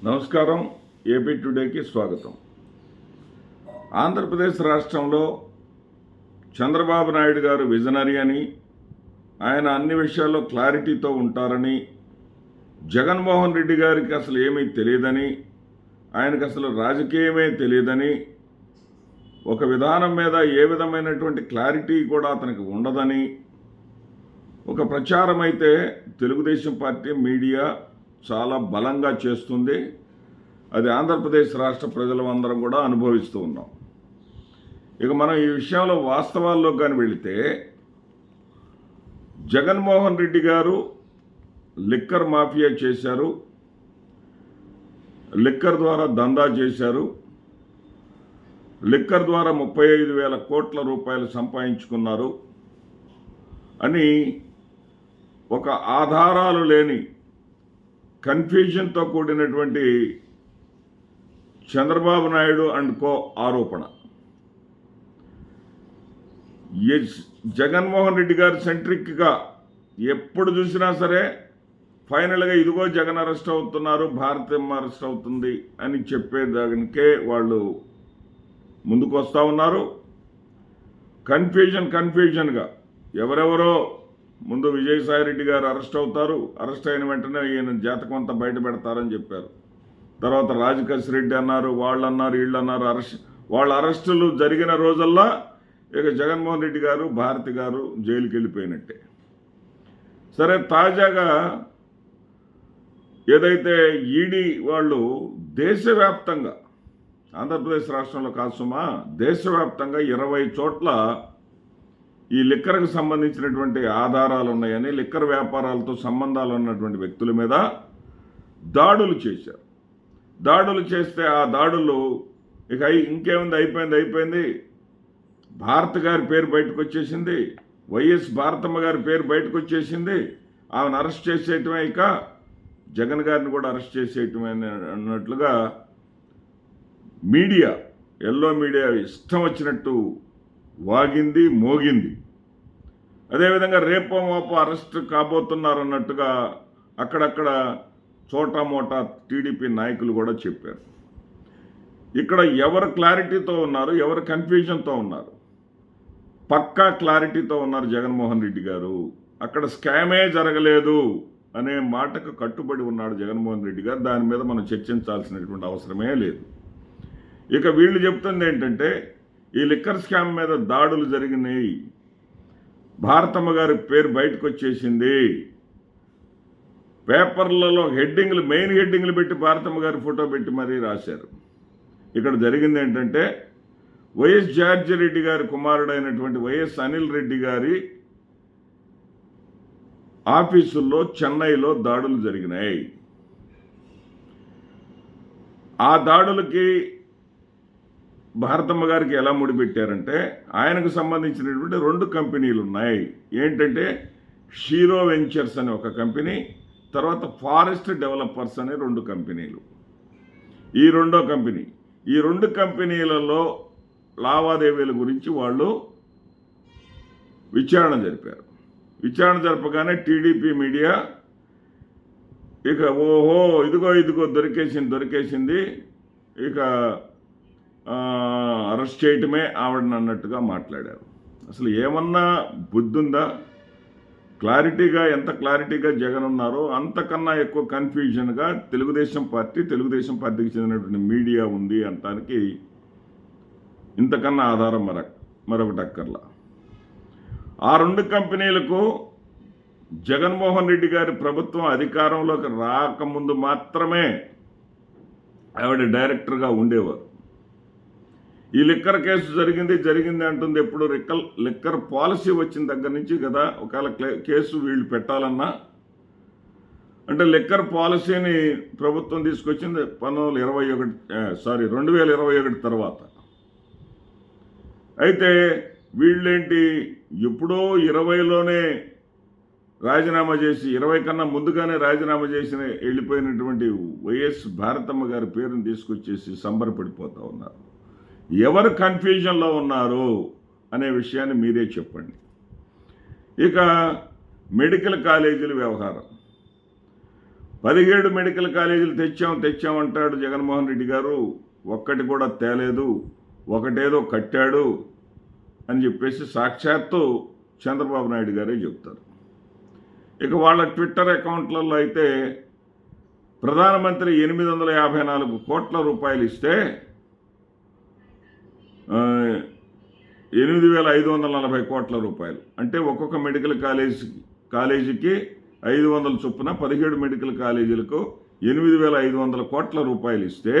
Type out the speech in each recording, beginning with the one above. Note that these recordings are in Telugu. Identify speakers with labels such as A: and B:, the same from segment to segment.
A: నమస్కారం. ఏపీ టుడేకి స్వాగతం. ఆంధ్రప్రదేశ్ రాష్ట్రంలో చంద్రబాబు నాయుడు గారు విజనరీ అని ఆయన అన్ని విషయాల్లో క్లారిటీతో ఉంటారని జగన్మోహన్ రెడ్డి గారికి అసలు ఏమీ తెలియదని ఆయనకు అసలు రాజకీయమే తెలియదని ఒక విధానం మీద ఏ విధమైనటువంటి క్లారిటీ కూడా అతనికి ఉండదని ఒక ప్రచారం అయితే తెలుగుదేశం పార్టీ మీడియా చాలా బలంగా చేస్తుంది. అది ఆంధ్రప్రదేశ్ రాష్ట్ర ప్రజలందరం కూడా అనుభవిస్తూ ఉన్నాం. ఇక మనం ఈ విషయంలో వాస్తవాల్లో కానీ వెళితే జగన్మోహన్ రెడ్డి గారు లిక్కర్ మాఫియా చేశారు. లిక్కర్ ద్వారా దందా చేశారు. లిక్కర్ ద్వారా ముప్పై ఐదు వేల కోట్ల రూపాయలు సంపాదించుకున్నారు. అని ఒక ఆధారాలు లేని కన్ఫ్యూజన్తో కూడినటువంటి చంద్రబాబు నాయుడు అండ్ కో ఆరోపణ. ఎస్- జగన్మోహన్ రెడ్డి గారు సెంట్రిక్గా ఎప్పుడు చూసినా సరే ఫైనల్గా ఇదిగో జగన్ అరెస్ట్ అవుతున్నారు భారతమ్మ అరెస్ట్ అవుతుంది అని చెప్పేదానికే వాళ్ళు ముందుకు వస్తూ ఉన్నారు. కన్ఫ్యూజన్ కన్ఫ్యూజన్గా ఎవరెవరో ముందు విజయసాయిరెడ్డి గారు అరెస్ట్ అవుతారు. అరెస్ట్ అయిన వెంటనే ఈయన జాతకం అంతా బయట పెడతారని చెప్పారు. తర్వాత రాజకేశ్ రెడ్డి అన్నారు వాళ్ళు అన్నారు వీళ్ళు అన్నారు అరెస్ట్. వాళ్ళ అరెస్టులు జరిగిన రోజల్లా ఇక జగన్మోహన్ రెడ్డి గారు భారతి గారు జైలుకి వెళ్ళిపోయినట్టే. సరే తాజాగా ఏదైతే ఈడీ వాళ్ళు దేశవ్యాప్తంగా ఆంధ్రప్రదేశ్ రాష్ట్రంలో కాదు సుమా దేశవ్యాప్తంగా ఇరవై చోట్ల ఈ లిక్కర్కు సంబంధించినటువంటి ఆధారాలు ఉన్నాయని లిక్కర్ వ్యాపారాలతో సంబంధాలు ఉన్నటువంటి వ్యక్తుల మీద దాడులు చేశారు. దాడులు చేస్తే ఆ దాడులు ఇక ఇంకేముంది? అయిపోయింది అయిపోయింది. భారత్ గారి పేరు బయటకు వచ్చేసింది. వైఎస్ భారతమ్మ గారి పేరు బయటకు వచ్చేసింది. ఆమెను అరెస్ట్ చేసేయటమే ఇక. జగన్ గారిని కూడా అరెస్ట్ చేసేయటమే అన్నట్లుగా మీడియా ఎల్లో మీడియా ఇష్టం వచ్చినట్టు వాగింది మోగింది. అదేవిధంగా రేపో మోపో అరెస్ట్ కాబోతున్నారు అన్నట్టుగా అక్కడక్కడ చోటా మోటా టీడీపీ నాయకులు కూడా చెప్పారు. ఇక్కడ ఎవరు క్లారిటీతో ఉన్నారు ఎవరు కన్ఫ్యూజన్తో ఉన్నారు? పక్కా క్లారిటీతో ఉన్నారు జగన్మోహన్ రెడ్డి గారు. అక్కడ స్కామే జరగలేదు అనే మాటకు కట్టుబడి ఉన్నాడు జగన్మోహన్ రెడ్డి గారు. దాని మీద మనం చర్చించాల్సినటువంటి అవసరమే లేదు. ఇక వీళ్ళు చెప్తుంది ఏంటంటే ఈ లిక్కర్ స్కామ్ మీద దాడులు జరిగినాయి. భారతమ్మ గారి పేరు బయటకు వచ్చేసింది పేపర్లలో హెడ్డింగ్లు మెయిన్ హెడ్డింగ్లు పెట్టి భారతమ్మ గారి ఫోటో పెట్టి మరీ రాశారు. ఇక్కడ జరిగింది ఏంటంటే వైఎస్ జార్జి రెడ్డి గారి కుమారుడైనటువంటి వైఎస్ అనిల్ రెడ్డి గారి ఆఫీసుల్లో చెన్నైలో దాడులు జరిగినాయి. ఆ దాడులకి భారతమ్మ గారికి ఎలా ముడిపెట్టారంటే ఆయనకు సంబంధించినటువంటి రెండు కంపెనీలు ఉన్నాయి. ఏంటంటే షీరో వెంచర్స్ అనే ఒక కంపెనీ తర్వాత ఫారెస్ట్ డెవలపర్స్ అనే రెండు కంపెనీలు. ఈ రెండో కంపెనీ. ఈ రెండు కంపెనీలలో లావాదేవీల గురించి వాళ్ళు విచారణ జరిపారు. విచారణ జరపగానే టీడీపీ మీడియా ఇక ఓహో ఇదిగో ఇదిగో దొరికేసింది దొరికేసింది. ఇక అరెస్ట్ చేయటమే ఆవిడని అన్నట్టుగా మాట్లాడారు. అసలు ఏమన్నా బుద్ధి ఉందా క్లారిటీగా ఎంత క్లారిటీగా జగన్ ఉన్నారో అంతకన్నా ఎక్కువ కన్ఫ్యూజన్గా తెలుగుదేశం పార్టీ తెలుగుదేశం పార్టీకి చెందినటువంటి మీడియా ఉంది అంటానికి ఇంతకన్నా ఆధారం మర మరొకటి అక్కర్లా. ఆ రెండు కంపెనీలకు జగన్మోహన్ రెడ్డి గారి ప్రభుత్వం అధికారంలోకి రాకముందు మాత్రమే ఆవిడ డైరెక్టర్గా ఉండేవారు. ఈ లిక్కర్ కేసు జరిగింది జరిగింది అంటుంది. ఎప్పుడు లిక్కర్ లిక్కర్ పాలసీ వచ్చిన దగ్గర నుంచి కదా ఒకవేళ క్లే- కేసు వీళ్ళు పెట్టాలన్నా. అంటే లిక్కర్ పాలసీని ప్రభుత్వం తీసుకొచ్చింది పంతొమ్మిది ఇరవై ఒకటి సారీ రెండు వేల ఇరవై ఒకటి తర్వాత. అయితే వీళ్ళేంటి? ఎప్పుడో ఇరవైలోనే రాజీనామా చేసి ఇరవై కన్నా ముందుగానే రాజీనామా చేసిన వెళ్ళిపోయినటువంటి వైఎస్ భారతమ్మ గారి పేరుని తీసుకొచ్చేసి సంబరపడిపోతూ ఉన్నారు. ఎవరు కన్ఫ్యూజన్లో ఉన్నారు అనే విషయాన్ని మీరే చెప్పండి. ఇక మెడికల్ కాలేజీల వ్యవహారం. పదిహేడు మెడికల్ కాలేజీలు తెచ్చాం తెచ్చామంటాడు జగన్మోహన్ రెడ్డి గారు. ఒక్కటి కూడా తేలేదు ఒకటేదో కట్టాడు అని చెప్పేసి సాక్షాత్తు చంద్రబాబు నాయుడు గారే చెప్తారు. ఇక వాళ్ళ ట్విట్టర్ అకౌంట్లలో అయితే ప్రధానమంత్రి ఎనిమిది వందల యాభై నాలుగు కోట్ల రూపాయలు ఇస్తే ఎనిమిది వేల ఐదు వందల నలభై కోట్ల రూపాయలు. అంటే ఒక్కొక్క మెడికల్ కాలేజ్ కాలేజీకి ఐదు వందల చొప్పున పదిహేడు మెడికల్ కాలేజీలకు ఎనిమిది వేల ఐదు వందల కోట్ల రూపాయలు ఇస్తే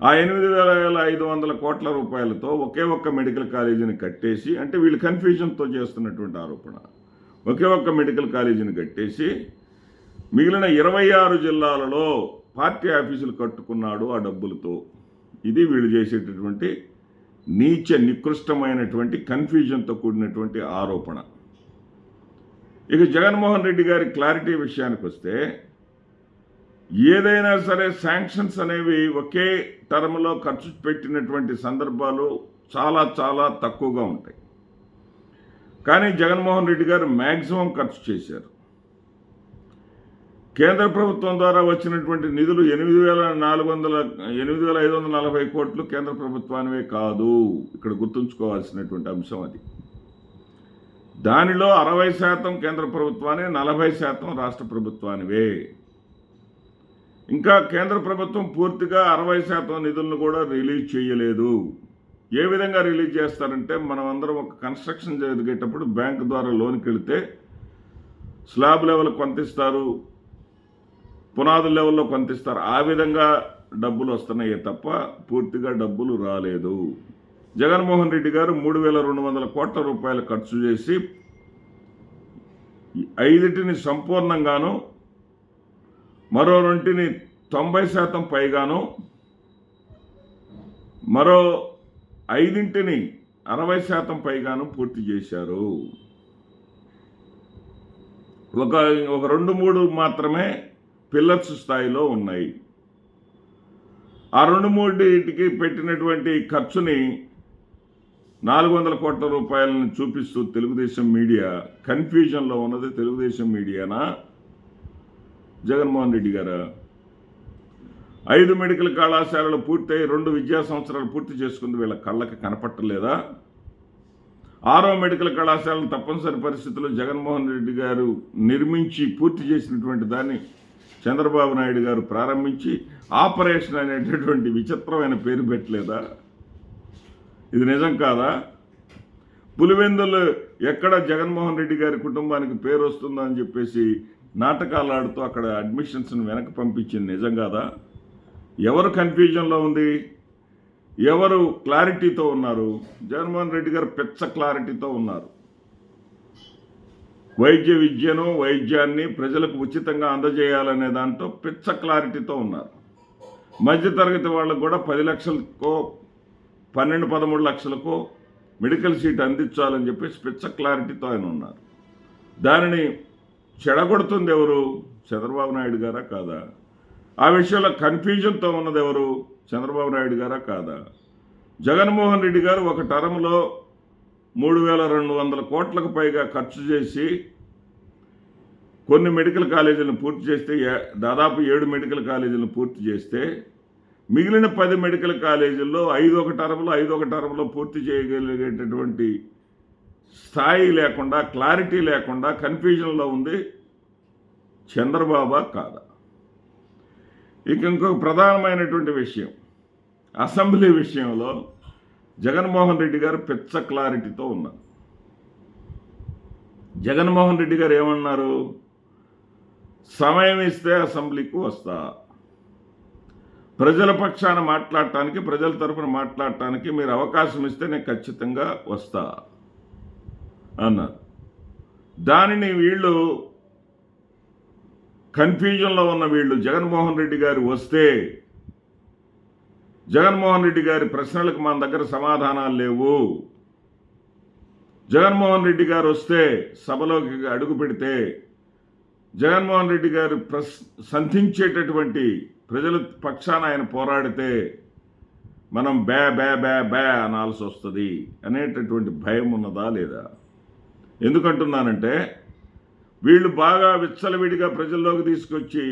A: ఆ ఎనిమిది వేల ఐదు వందల కోట్ల రూపాయలతో ఒకే ఒక్క మెడికల్ కాలేజీని కట్టేసి అంటే వీళ్ళు కన్ఫ్యూజన్తో చేస్తున్నటువంటి ఆరోపణ. ఒకే ఒక్క మెడికల్ కాలేజీని కట్టేసి మిగిలిన ఇరవై ఆరు జిల్లాలలో పార్టీ ఆఫీసులు కట్టుకున్నాడు ఆ డబ్బులతో. ఇది వీళ్ళు చేసేటటువంటి నీచ నికృష్టమైనటువంటి కన్ఫ్యూజన్తో కూడినటువంటి ఆరోపణ. ఇక జగన్మోహన్ రెడ్డి గారి క్లారిటీ విషయానికి వస్తే ఏదైనా సరే శాంక్షన్స్ అనేవి ఒకే టర్మ్లో ఖర్చు పెట్టినటువంటి సందర్భాలు చాలా చాలా తక్కువగా ఉంటాయి. కానీ జగన్మోహన్ రెడ్డి గారు మ్యాక్సిమం ఖర్చు చేశారు. కేంద్ర ప్రభుత్వం ద్వారా వచ్చినటువంటి నిధులు ఎనిమిది వేల నాలుగు వందల ఎనిమిది వేల ఐదు వందల నలభై కోట్లు కేంద్ర ప్రభుత్వానివే కాదు. ఇక్కడ గుర్తుంచుకోవాల్సినటువంటి అంశం అది. దానిలో అరవై శాతం కేంద్ర ప్రభుత్వాన్ని నలభై శాతం రాష్ట్ర ప్రభుత్వానివే. ఇంకా కేంద్ర ప్రభుత్వం పూర్తిగా అరవై శాతం నిధులను కూడా రిలీజ్ చేయలేదు. ఏ విధంగా రిలీజ్ చేస్తారంటే మనం అందరం ఒక కన్స్ట్రక్షన్ జరిగేటప్పుడు బ్యాంక్ ద్వారా లోన్కి వెళితే స్లాబ్ లెవెల్ కొంత ఇస్తారు. పునాదుల లెవెల్లో కొంత ఇస్తారు. ఆ విధంగా డబ్బులు వస్తున్నాయే తప్ప పూర్తిగా డబ్బులు రాలేదు. జగన్మోహన్ రెడ్డి గారు మూడు వేల రెండు వందల కోట్ల రూపాయలు ఖర్చు చేసి ఐదింటిని సంపూర్ణంగాను మరో రెంటిని తొంభై శాతం పైగాను మరో ఐదింటిని అరవై శాతం పైగాను పూర్తి చేశారు. ఒక ఒక రెండు మూడు మాత్రమే పిల్లర్స్ స్థాయిలో ఉన్నాయి. ఆ రెండు మూడింటికి పెట్టినటువంటి ఖర్చుని నాలుగు వందల కోట్ల రూపాయలను చూపిస్తూ తెలుగుదేశం మీడియా కన్ఫ్యూజన్లో ఉన్నది తెలుగుదేశం మీడియానా? జగన్మోహన్ రెడ్డి గారా? ఐదు మెడికల్ కళాశాలలు పూర్తయి రెండు విద్యా సంవత్సరాలు పూర్తి చేసుకుంది వీళ్ళ కళ్ళకి కనపట్టలేదా? ఆరో మెడికల్ కళాశాలను తప్పనిసరి పరిస్థితుల్లో జగన్మోహన్ రెడ్డి గారు నిర్మించి పూర్తి చేసినటువంటి దాన్ని చంద్రబాబు నాయుడు గారు ప్రారంభించి ఆపరేషన్ అనేటటువంటి విచిత్రమైన పేరు పెట్టలేదా? ఇది నిజం కాదా? పులివెందులు ఎక్కడ జగన్మోహన్ రెడ్డి గారి కుటుంబానికి పేరు వస్తుందని అని చెప్పేసి నాటకాలు ఆడుతూ అక్కడ అడ్మిషన్స్ని వెనక్కి పంపించింది నిజం కాదా? ఎవరు కన్ఫ్యూజన్లో ఉంది? ఎవరు క్లారిటీతో ఉన్నారు? జగన్మోహన్ రెడ్డి గారు పెచ్చ క్లారిటీతో ఉన్నారు. వైద్య విద్యను వైద్యాన్ని ప్రజలకు ఉచితంగా అందజేయాలనే దాంతో పిచ్చ క్లారిటీతో ఉన్నారు. మధ్యతరగతి వాళ్ళకు కూడా పది లక్షలకో పన్నెండు పదమూడు లక్షలకో మెడికల్ సీట్ అందించాలని చెప్పేసి పిచ్చ క్లారిటీతో ఆయన ఉన్నారు. దానిని చెడగొడుతుంది ఎవరు? చంద్రబాబు నాయుడు గారా కాదా? ఆ విషయంలో కన్ఫ్యూజన్తో ఉన్నది ఎవరు? చంద్రబాబు నాయుడు గారా కాదా? జగన్మోహన్ రెడ్డి గారు ఒక టర్మ్లో మూడు వేల రెండు వందల కోట్లకు పైగా ఖర్చు చేసి కొన్ని మెడికల్ కాలేజీలను పూర్తి చేస్తే దాదాపు ఏడు మెడికల్ కాలేజీలను పూర్తి చేస్తే మిగిలిన పది మెడికల్ కాలేజీల్లో ఐదు ఒక టర్మ్లో ఐదు ఒక టర్మ్లో పూర్తి చేయగలిగేటటువంటి స్థాయి లేకుండా క్లారిటీ లేకుండా కన్ఫ్యూజన్లో ఉంది చంద్రబాబా కాదా? ఇక ఇంకొక ప్రధానమైనటువంటి విషయం అసెంబ్లీ విషయంలో జగన్మోహన్ రెడ్డి గారు పెచ్చ క్లారిటీతో ఉన్నారు. జగన్మోహన్ రెడ్డి గారు ఏమన్నారు? సమయం ఇస్తే అసెంబ్లీకి వస్తా. ప్రజల పక్షాన మాట్లాడటానికి ప్రజల తరపున మాట్లాడటానికి మీరు అవకాశం ఇస్తే నేను ఖచ్చితంగా వస్తా అన్నారు. దానిని వీళ్ళు కన్ఫ్యూజన్లో ఉన్న వీళ్ళు జగన్మోహన్ రెడ్డి గారు వస్తే జగన్మోహన్ రెడ్డి గారి ప్రశ్నలకు మన దగ్గర సమాధానాలు లేవు. జగన్మోహన్ రెడ్డి గారు వస్తే సభలోకి అడుగు పెడితే జగన్మోహన్ రెడ్డి గారు ప్రశ్ సంధించేటటువంటి ప్రజల పక్షాన ఆయన పోరాడితే మనం బ్యా బ్యా బ్యా బ్యా అనాల్సి వస్తుంది అనేటటువంటి భయం ఉన్నదా లేదా? ఎందుకంటున్నానంటే వీళ్ళు బాగా విచ్చలవిడిగా ప్రజల్లోకి తీసుకొచ్చి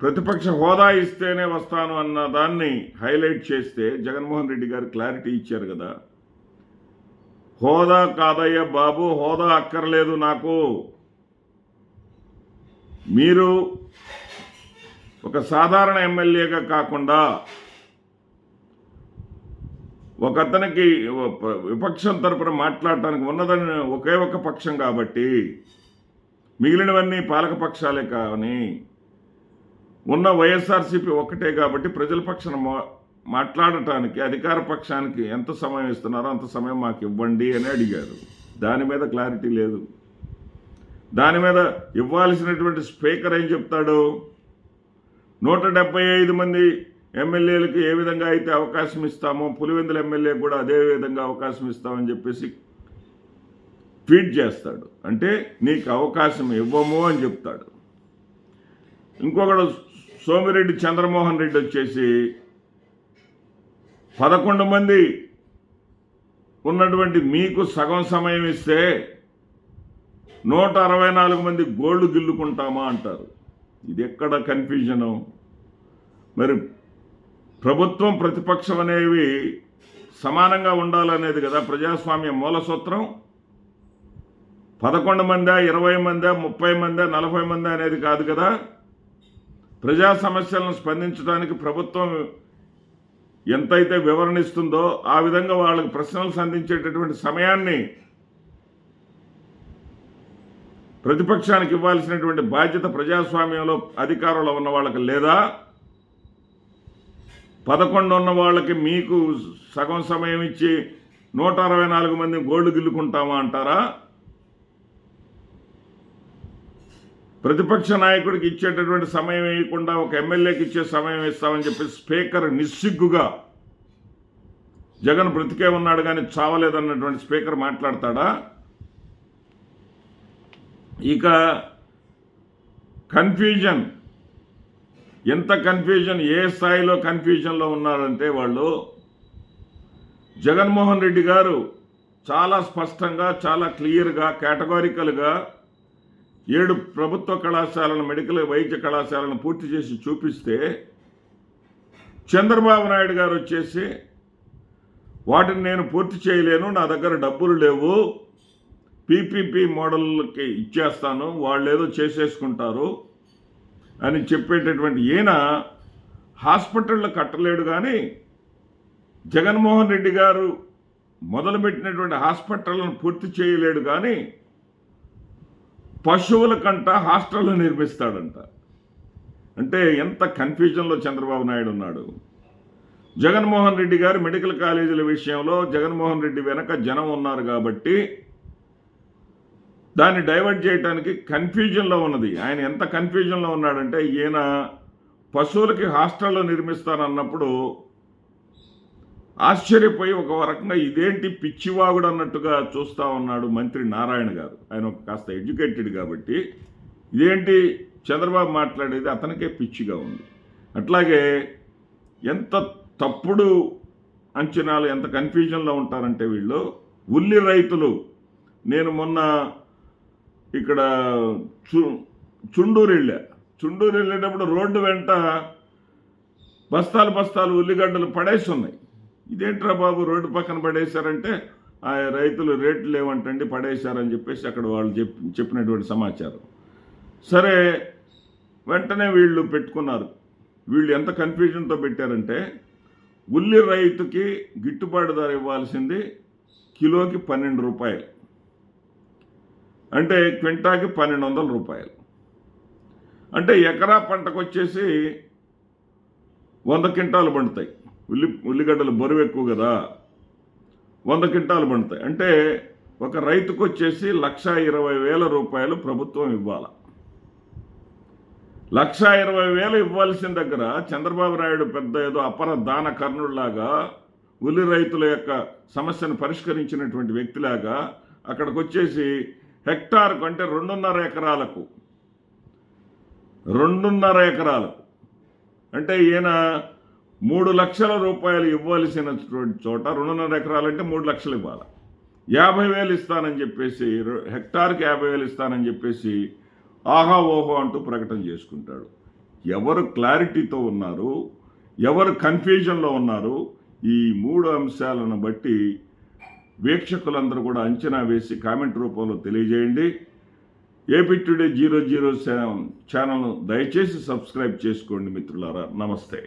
A: ప్రతిపక్ష హోదా ఇస్తేనే వస్తాను అన్న దాన్ని హైలైట్ చేస్తే జగన్మోహన్ రెడ్డి గారు క్లారిటీ ఇచ్చారు కదా. హోదా కాదయ్య బాబు హోదా అక్కర్లేదు నాకు. మీరు ఒక సాధారణ ఎమ్మెల్యేగా కాకుండా ఒక అతనికి విపక్షం తరపున మాట్లాడటానికి ఉన్నదని ఒకే ఒక పక్షం కాబట్టి మిగిలినవన్నీ పాలక పక్షాలే కానీ ఉన్న వైఎస్ఆర్సీపీ ఒక్కటే కాబట్టి ప్రజల పక్షాన మా- మాట్లాడటానికి అధికార పక్షానికి ఎంత సమయం ఇస్తున్నారో అంత సమయం మాకు ఇవ్వండి అని అడిగారు. దాని మీద క్లారిటీ లేదు. దాని మీద ఇవ్వాల్సినటువంటి స్పీకర్ ఏం చెప్తాడు? నూట డెబ్బై ఐదు మంది ఎమ్మెల్యేలకు ఏ విధంగా అయితే అవకాశం ఇస్తామో పులివెందుల ఎమ్మెల్యే కూడా అదే విధంగా అవకాశం ఇస్తామని చెప్పేసి ట్వీట్ చేస్తాడు. అంటే నీకు అవకాశం ఇవ్వము అని చెప్తాడు. ఇంకొకడు సోమిరెడ్డి చంద్రమోహన్ రెడ్డి వచ్చేసి పదకొండు మంది ఉన్నటువంటి మీకు సగం సమయం ఇస్తే నూట అరవై నాలుగు మంది గోల్డ్ గిల్లుకుంటామా అంటారు. ఇది ఎక్కడ కన్ఫ్యూజను మరి ప్రభుత్వం ప్రతిపక్షం అనేవి సమానంగా ఉండాలనేది కదా ప్రజాస్వామ్య మూల సూత్రం. పదకొండు మందా ఇరవై మందా ముప్పై మందా నలభై మందా అనేది కాదు కదా. ప్రజా సమస్యలను స్పందించడానికి ప్రభుత్వం ఎంతైతే వివరణిస్తుందో ఆ విధంగా వాళ్ళకి ప్రశ్నలు సంధించేటటువంటి సమయాన్ని ప్రతిపక్షానికి ఇవ్వాల్సినటువంటి బాధ్యత ప్రజాస్వామ్యంలో అధికారంలో ఉన్న వాళ్ళకి లేదా? పదకొండు ఉన్న వాళ్ళకి మీకు సగం సమయం ఇచ్చి నూట అరవై నాలుగు మంది గోల్డ్ గిల్లుకుంటామా అంటారా? ప్రతిపక్ష నాయకుడికి ఇచ్చేటటువంటి సమయం ఇవ్వకుండా ఒక ఎమ్మెల్యేకి ఇచ్చే సమయం ఇస్తామని చెప్పి స్పీకర్ నిస్సిగ్గుగా జగన్ బ్రతికే ఉన్నాడు కానీ చావలేదన్నటువంటి స్పీకర్ మాట్లాడతాడా? ఇక కన్ఫ్యూజన్. ఎంత కన్ఫ్యూజన్? ఏ స్థాయిలో కన్ఫ్యూజన్లో ఉన్నారంటే వాళ్ళు జగన్మోహన్ రెడ్డి గారు చాలా స్పష్టంగా చాలా క్లియర్గా కేటగారికల్గా ఏడు ప్రభుత్వ కళాశాలను మెడికల్ వైద్య కళాశాలను పూర్తి చేసి చూపిస్తే చంద్రబాబు నాయుడు గారు వచ్చేసి వాటిని నేను పూర్తి చేయలేను నా దగ్గర డబ్బులు లేవు పీపీపీ మోడల్కి ఇచ్చేస్తాను వాళ్ళు ఏదో చేసేసుకుంటారు అని చెప్పేటటువంటి ఈయన హాస్పిటళ్ళు కట్టలేడు కానీ జగన్మోహన్ రెడ్డి గారు మొదలుపెట్టినటువంటి హాస్పిటళ్ళను పూర్తి చేయలేడు కానీ పశువుల కంట హాస్టళ్ళు నిర్మిస్తాడంట. అంటే ఎంత కన్ఫ్యూజన్లో చంద్రబాబు నాయుడు ఉన్నాడు. జగన్మోహన్ రెడ్డి గారు మెడికల్ కాలేజీల విషయంలో జగన్మోహన్ రెడ్డి వెనక జనం ఉన్నారు కాబట్టి దాన్ని డైవర్ట్ చేయడానికి కన్ఫ్యూజన్లో ఉన్నది. ఆయన ఎంత కన్ఫ్యూజన్లో ఉన్నాడంటే ఈయన పశువులకి హాస్టల్లో నిర్మిస్తానన్నప్పుడు ఆశ్చర్యపోయి ఒక రకంగా ఇదేంటి పిచ్చివాగుడు అన్నట్టుగా చూస్తా ఉన్నాడు మంత్రి నారాయణ గారు. ఆయన ఒక కాస్త ఎడ్యుకేటెడ్ కాబట్టి ఇదేంటి చంద్రబాబు మాట్లాడేది అతనికే పిచ్చిగా ఉంది. అట్లాగే ఎంత తప్పుడు అంచనాలు ఎంత కన్ఫ్యూజన్లో ఉంటారంటే వీళ్ళు ఉల్లి రైతులు నేను మొన్న ఇక్కడ చు చుండూరు వెళ్ళా చుండూరు వెళ్ళేటప్పుడు రోడ్డు వెంట బస్తాలు బస్తాలు ఉల్లిగడ్డలు పడేసి ఉన్నాయి ఇదేంట్రా బాబు రోడ్డు పక్కన పడేశారంటే ఆ రైతులు రేట్లు లేవంటండి పడేశారని చెప్పేసి అక్కడ వాళ్ళు చెప్ చెప్పినటువంటి సమాచారం. సరే వెంటనే వీళ్ళు పెట్టుకున్నారు. వీళ్ళు ఎంత కన్ఫ్యూజన్తో పెట్టారంటే ఉల్లి రైతుకి గిట్టుబాటు ధర ఇవ్వాల్సింది కిలోకి పన్నెండు రూపాయలు. అంటే క్వింటాకి పన్నెండు వందల రూపాయలు. అంటే ఎకరా పంటకు వచ్చేసి వంద క్వింటాలు పండుతాయి. ఉల్లి ఉల్లిగడ్డలు బరువు ఎక్కువ కదా. వంద క్వింటాలు పండుతాయి. అంటే ఒక రైతుకు వచ్చేసి లక్ష ఇరవై వేల రూపాయలు ప్రభుత్వం ఇవ్వాలి. లక్ష ఇరవై వేలు ఇవ్వాల్సిన దగ్గర చంద్రబాబు నాయుడు పెద్ద ఏదో అపర దాన కర్ణుడిలాగా ఉల్లి రైతుల యొక్క సమస్యను పరిష్కరించినటువంటి వ్యక్తిలాగా అక్కడికి వచ్చేసి హెక్టార్కు అంటే రెండున్నర ఎకరాలకు రెండున్నర ఎకరాలకు. అంటే ఈయన మూడు లక్షల రూపాయలు ఇవ్వాల్సినటువంటి చోట రెండున్నర ఎకరాలంటే మూడు లక్షలు ఇవ్వాలి. యాభై వేలు ఇస్తానని చెప్పేసి హెక్టార్కి యాభై వేలు ఇస్తానని చెప్పేసి ఆహా ఓహో అంటూ ప్రకటన చేసుకుంటాడు. ఎవరు క్లారిటీతో ఉన్నారు ఎవరు కన్ఫ్యూజన్లో ఉన్నారు ఈ మూడు అంశాలను బట్టి వీక్షకులందరూ కూడా అంచనా వేసి కామెంట్ రూపంలో తెలియజేయండి. AP today zero zero channel దయచేసి సబ్స్క్రైబ్ చేసుకోండి మిత్రులారా. నమస్తే.